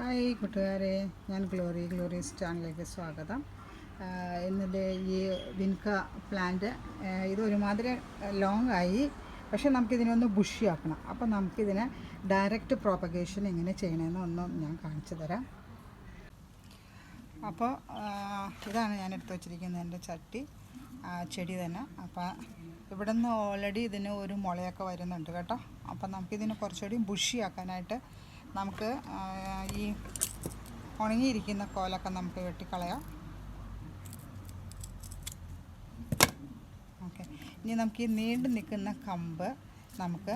Hi കൂട്ടുകാരെ ഞാൻ glory glorious ചാനലിലേക്ക് സ്വാഗതം. ഇന്നലെ ഈ വിൻക പ്ലാന്റ് ഇത് ഒരുമാതിരി ലോങ് ആയി. പക്ഷേ നമുക്കിതിനൊന്ന് ബുഷിയാക്കണം അപ്പോൾ നമുക്കിതിനെ ഡയറക്റ്റ് പ്രോപ്പഗേഷൻ എങ്ങനെ ചെയ്യണമെന്ന് ഒന്നും ഞാൻ കാണിച്ചു തരാം. അപ്പോൾ ഇതാണ് ഞാൻ എടുത്തു വച്ചിരിക്കുന്നത് എന്റെ ചട്ടി. ചെടി തന്നെ. അപ്പോൾ ഇവിടെ നിന്ന് ഓൾറെഡി ഇതിന് ഒരു മുളയൊക്കെ വരുന്നുണ്ട് കേട്ടോ. അപ്പോൾ നമുക്കിതിനെ കുറച്ചുകൂടി ബുഷിയാക്കാനായിട്ട് നമുക്ക് ഈ ഉണങ്ങിയിരിക്കുന്ന കോലൊക്കെ നമുക്ക് വെട്ടിക്കളയാം. ഓക്കെ. ഇനി നമുക്ക് ഈ നീണ്ടു നിൽക്കുന്ന കമ്പ് നമുക്ക്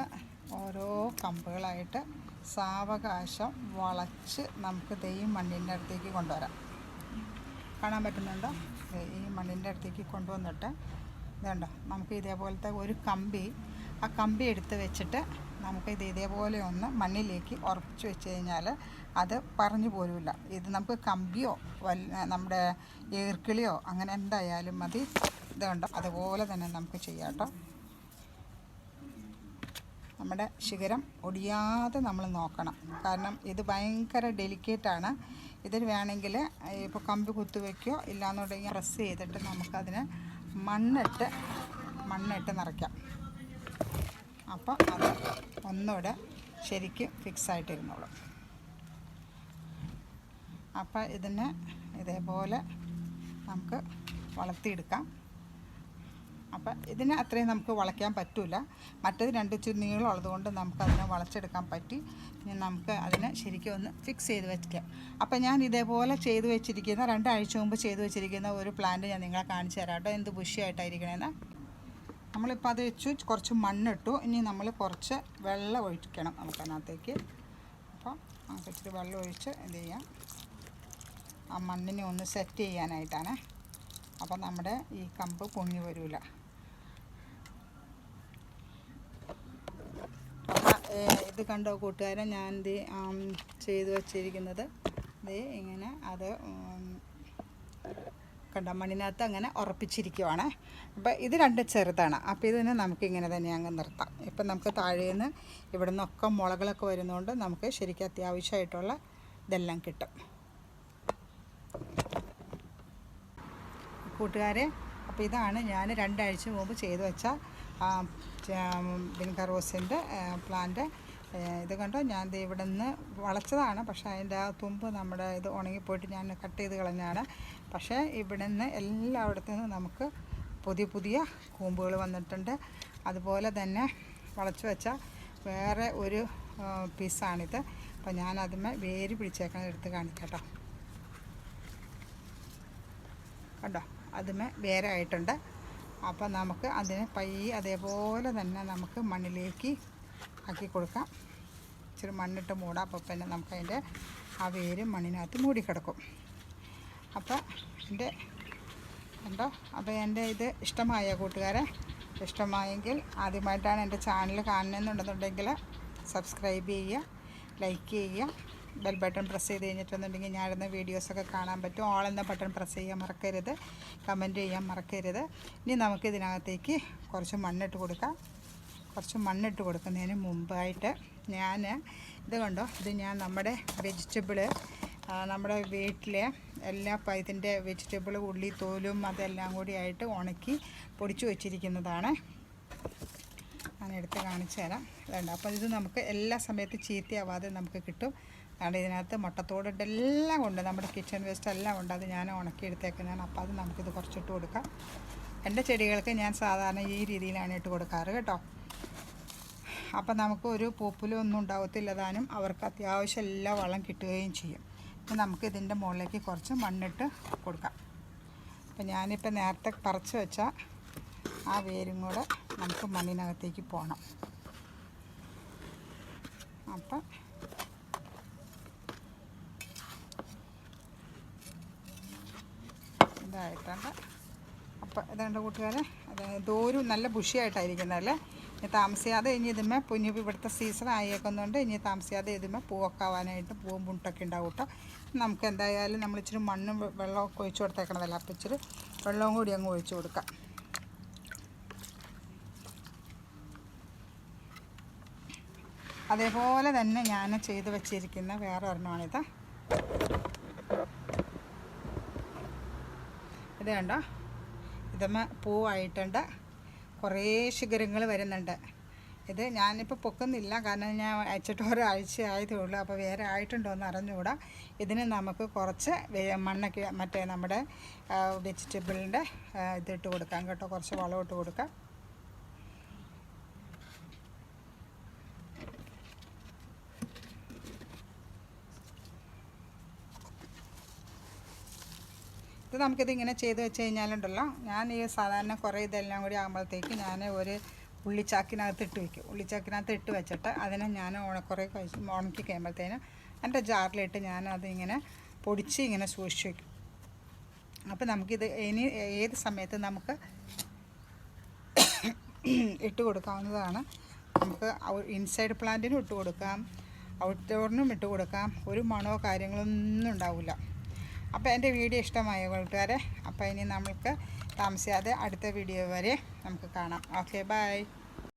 ഓരോ കമ്പുകളായിട്ട് സാവകാശം വളച്ച് നമുക്ക് ദേ മണ്ണിന്റെ അടുത്തേക്ക് കൊണ്ടുവരാം. കാണാൻ പറ്റുന്നുണ്ടോ? ഈ മണ്ണിന്റെ അടുത്തേക്ക് കൊണ്ടുവന്നിട്ട് ഇതുണ്ടോ? നമുക്ക് ഇതേപോലത്തെ ഒരു കമ്പി ആ കമ്പി എടുത്ത് വെച്ചിട്ട് നമുക്ക് ഇത് ഇതേപോലെ ഒന്ന് മണ്ണിലേക്ക് ഉറപ്പിച്ച് വെച്ച് കഴിഞ്ഞാൽ അത് പറഞ്ഞു പോലുമില്ല ഇത് നമുക്ക് കമ്പിയോ വല്ല നമ്മുടെ ഏർക്കിളിയോ അങ്ങനെ എന്തായാലും മതി. ഇതുണ്ട് അതുപോലെ തന്നെ നമുക്ക് ചെയ്യാം കേട്ടോ. നമ്മുടെ ശിഖരം ഒടിയാതെ നമ്മൾ നോക്കണം. കാരണം ഇത് ഭയങ്കര ഡെലിക്കേറ്റാണ് ഇതിൽ വേണമെങ്കിൽ ഇപ്പോൾ കമ്പി കുത്തുവയ്ക്കോ ഇല്ലാന്നുണ്ടെങ്കിൽ പ്രസ് ചെയ്തിട്ട് നമുക്കതിന് മണ്ണിട്ട് മണ്ണിട്ട് നിറയ്ക്കാം. അപ്പോൾ അത് ഒന്നുകൂടെ ശരിക്കും ഫിക്സ് ആയിട്ടിരുന്നോളും അപ്പോൾ ഇതിനെ ഇതേപോലെ നമുക്ക് വളർത്തിയെടുക്കാം. അപ്പം ഇതിന് അത്രയും നമുക്ക് വളയ്ക്കാൻ പറ്റില്ല മറ്റേത് രണ്ട് ഇച്ചിരി നീളമുള്ളത് കൊണ്ട് നമുക്ക് അതിനെ വളച്ചെടുക്കാൻ പറ്റി. ഇനി നമുക്ക് അതിനെ ശരിക്കും ഒന്ന് ഫിക്സ് ചെയ്ത് വെക്കാം. അപ്പം ഞാൻ ഇതേപോലെ ചെയ്തു വെച്ചിരിക്കുന്ന രണ്ടാഴ്ച മുമ്പ് ചെയ്തു വെച്ചിരിക്കുന്ന ഒരു പ്ലാന്റ് ഞാൻ നിങ്ങളെ കാണിച്ചു തരാം കേട്ടോ. എന്ത് ബുഷിയായിട്ടായിരിക്കണേന്ന് നമ്മളിപ്പോൾ അത് വെച്ചു കുറച്ച് മണ്ണിട്ടു. ഇനി നമ്മൾ കുറച്ച് വെള്ളം ഒഴിക്കണം നമുക്കതിനകത്തേക്ക്. അപ്പോൾ നമുക്ക് ഇച്ചിരി വെള്ളം ഒഴിച്ച് എന്ത് ചെയ്യാം? ആ മണ്ണിനെ ഒന്ന് സെറ്റ് ചെയ്യാനായിട്ടാണ്. അപ്പോൾ നമ്മുടെ ഈ കമ്പ് പൊങ്ങി വരില്ല ഇത് കണ്ടോ കൂട്ടുകാരെ? ഞാൻ ഇത് ചെയ്തു വച്ചിരിക്കുന്നത്. ഇത് ഇങ്ങനെ അത് കണ്ടോ? മണ്ണിനകത്ത് അങ്ങനെ ഉറപ്പിച്ചിരിക്കുവാണ്. അപ്പോൾ ഇത് രണ്ട് ചെറുതാണ്. അപ്പോൾ ഇതിനെ നമുക്ക് ഇങ്ങനെ തന്നെ അങ്ങ് നിർത്താം. ഇപ്പം നമുക്ക് താഴേന്ന് ഇവിടെ നിന്നൊക്കെ മുളകളൊക്കെ വരുന്നതുകൊണ്ട് നമുക്ക് ശരിക്കും അത്യാവശ്യമായിട്ടുള്ള ഇതെല്ലാം കിട്ടും. കൂട്ടുകാരെ അപ്പോൾ ഇതാണ് ഞാൻ രണ്ടാഴ്ച മുമ്പ് ചെയ്തു വെച്ച ബിൻകറോസിന്റെ പ്ലാന്റ്. ഇത് കണ്ടോ? ഞാൻ ദേ ഇവിടെ നിന്ന് വളച്ചതാണ്. പക്ഷേ അതിന്റെ ആ തുമ്പ് നമ്മുടെ ഇത് ഉണങ്ങിപ്പോയിട്ട് ഞാൻ കട്ട് ചെയ്ത് കളഞ്ഞാണ്. പക്ഷേ ഇവിടെ നിന്ന് എല്ലായിടത്തു നിന്നും നമുക്ക് പുതിയ പുതിയ കൂമ്പുകൾ വന്നിട്ടുണ്ട്. അതുപോലെ തന്നെ വളച്ചു വെച്ച വേറെ ഒരു പീസാണിത്. അപ്പോൾ ഞാൻ അതിമേ വേര് പിടിച്ചേക്കണത് എടുത്ത് കാണിക്കട്ടോ. കണ്ടോ? അതുമേ വേരായിട്ടുണ്ട്. അപ്പം നമുക്ക് അതിനെ പയ്യെ അതേപോലെ തന്നെ നമുക്ക് മണ്ണിലേക്ക് ആക്കി കൊടുക്കാം. ഇച്ചിരി മണ്ണിട്ട് മൂടാം. അപ്പോൾ പിന്നെ നമുക്കതിന്റെ ആ വേര് മണ്ണിനകത്ത് മൂടിക്കിടക്കും. അപ്പോൾ എന്റെ ഉണ്ടോ അപ്പോൾ എന്റെ ഇത് ഇഷ്ടമായ കൂട്ടുകാരെ ഇഷ്ടമായെങ്കിൽ ആദ്യമായിട്ടാണ് എന്റെ ചാനൽ കാണുന്നതെന്നുണ്ടെന്നുണ്ടെങ്കിൽ സബ്സ്ക്രൈബ് ചെയ്യുക ലൈക്ക് ചെയ്യുക ബെൽ ബട്ടൺ പ്രസ് ചെയ്ത് കഴിഞ്ഞിട്ടുണ്ടെങ്കിൽ ഞാനിടുന്ന വീഡിയോസൊക്കെ കാണാൻ പറ്റും. ഓൾ എന്ന ബട്ടൺ പ്രസ് ചെയ്യാൻ മറക്കരുത് കമന്റ് ചെയ്യാൻ മറക്കരുത്. ഇനി നമുക്ക് ഇതിനകത്തേക്ക് കുറച്ച് മണ്ണിട്ട് കൊടുക്കാം. കുറച്ച് മണ്ണിട്ട് കൊടുക്കുന്നതിന് മുമ്പായിട്ട് ഞാൻ ഇത് കണ്ടോ? ഇത് ഞാൻ നമ്മുടെ വെജിറ്റബിൾ നമ്മുടെ വീട്ടിലെ എല്ലാ ഇതിന്റെ വെജിറ്റബിൾ ഉള്ളി തോലും അതെല്ലാം കൂടി ആയിട്ട് ഉണക്കി പൊടിച്ചു വച്ചിരിക്കുന്നതാണ്. ഞാൻ എടുത്ത് കാണിച്ചു തരാം. വേണ്ട അപ്പോൾ ഇത് നമുക്ക് എല്ലാ സമയത്തും ചീത്തയാവാതെ നമുക്ക് കിട്ടും. കാരണം ഇതിനകത്ത് മുട്ടത്തോടിട്ട് എല്ലാം ഉണ്ട് നമ്മുടെ കിച്ചൺ വേസ്റ്റ് എല്ലാം ഉണ്ട് അത് ഞാൻ ഉണക്കി എടുത്തേക്കുന്നതാണ്. അപ്പോൾ അത് നമുക്കിത് കുറച്ചിട്ട് കൊടുക്കാം. എന്റെ ചെടികൾക്ക് ഞാൻ സാധാരണ ഈ രീതിയിലാണ് ഇട്ട് കൊടുക്കാറ് കേട്ടോ. അപ്പം നമുക്ക് ഒരു പൂപ്പലും ഒന്നും ഉണ്ടാവത്തില്ല താനും. അവർക്ക് അത്യാവശ്യം എല്ലാ വളം കിട്ടുകയും ചെയ്യും. അപ്പം നമുക്ക് ഇതിന്റെ മുകളിലേക്ക് കുറച്ച് മണ്ണിട്ട് കൊടുക്കാം. അപ്പം ഞാനിപ്പോൾ നേരത്തെ പറിച്ച് വെച്ച ആ വേരും കൂടെ നമുക്ക് മണ്ണിനകത്തേക്ക് പോകണം അപ്പം ഇതായിട്ടുണ്ട്. അപ്പം ഇതുണ്ട് കൂട്ടുകാരെ ദൂരം നല്ല ബുഷിയായിട്ടായിരിക്കുന്നതല്ലേ? ഇനി താമസിയാതെ ഇനി ഇതിന്മേ ഇനി ഇവിടുത്തെ സീസൺ ആയേക്കുന്നുണ്ട് ഇനി താമസിയാതെ ഇതിന്മേ പൂവൊക്കെ ആവാനായിട്ട് പൂവും മുട്ടൊക്കെ ഉണ്ടാവും കേട്ടോ നമുക്ക് എന്തായാലും നമ്മൾ ഇച്ചിരി മണ്ണും വെള്ളമൊക്കെ ഒഴിച്ചു കൊടുത്തേക്കണതല്ല. അപ്പം ഇച്ചിരി വെള്ളവും കൂടി അങ്ങ് ഒഴിച്ചു കൊടുക്കാം. അതേപോലെ തന്നെ ഞാൻ ചെയ്ത് വെച്ചിരിക്കുന്ന വേറെ ഒരെണ്ണമാണിത് ഇത് കണ്ടോ? ഇതമ്മ പൂവായിട്ടുണ്ട്. കുറേ ശിഖരങ്ങൾ വരുന്നുണ്ട്. ഇത് ഞാനിപ്പോൾ പൊക്കുന്നില്ല. കാരണം ഞാൻ അയച്ചിട്ട് ഒരാഴ്ച ആയതേ ഉള്ളൂ അപ്പോൾ വേറെ ആയിട്ടുണ്ടോ എന്ന് അറിഞ്ഞുകൂടാ. ഇതിന് നമുക്ക് കുറച്ച് മണ്ണൊക്കെ മറ്റേ നമ്മുടെ വെജിറ്റബിളിന്റെ ഇതിട്ട് കൊടുക്കാം കേട്ടോ. കുറച്ച് വളം ഇട്ട് കൊടുക്കാം. ഇത് നമുക്കിത് ഇങ്ങനെ ചെയ്ത് വെച്ച് കഴിഞ്ഞാലുണ്ടല്ലോ. ഞാൻ ഈ സാധാരണ കുറേ ഇതെല്ലാം കൂടി ആകുമ്പോഴത്തേക്ക് ഞാൻ ഒരു ഉള്ളിച്ചാക്കിനകത്ത് ഇട്ട് വയ്ക്കും ഉള്ളിച്ചാക്കിനകത്ത് ഇട്ട് വെച്ചിട്ട് അതിനെ ഞാൻ ഉണക്കുറേ ഉണക്കി കഴിയുമ്പോഴത്തേനും എന്റെ ജാറിലിട്ട് ഞാൻ അതിങ്ങനെ പൊടിച്ച് ഇങ്ങനെ സൂക്ഷിച്ച് വയ്ക്കും അപ്പോൾ നമുക്കിത് ഇനി ഏത് സമയത്ത് നമുക്ക് ഇട്ട് കൊടുക്കാവുന്നതാണ്. നമുക്ക് ഇൻസൈഡ് പ്ലാന്റിനും ഇട്ട് കൊടുക്കാം. ഔട്ട്ഡോറിനും ഇട്ട് കൊടുക്കാം. ഒരു മണോ കാര്യങ്ങളൊന്നും ഉണ്ടാവില്ല. അപ്പോൾ എന്റെ വീഡിയോ ഇഷ്ടമായ കൂട്ടുകാരെ? അപ്പോൾ ഇനി നമുക്ക് താമസിയാതെ അടുത്ത വീഡിയോ വരെ നമുക്ക് കാണാം. Okay bye.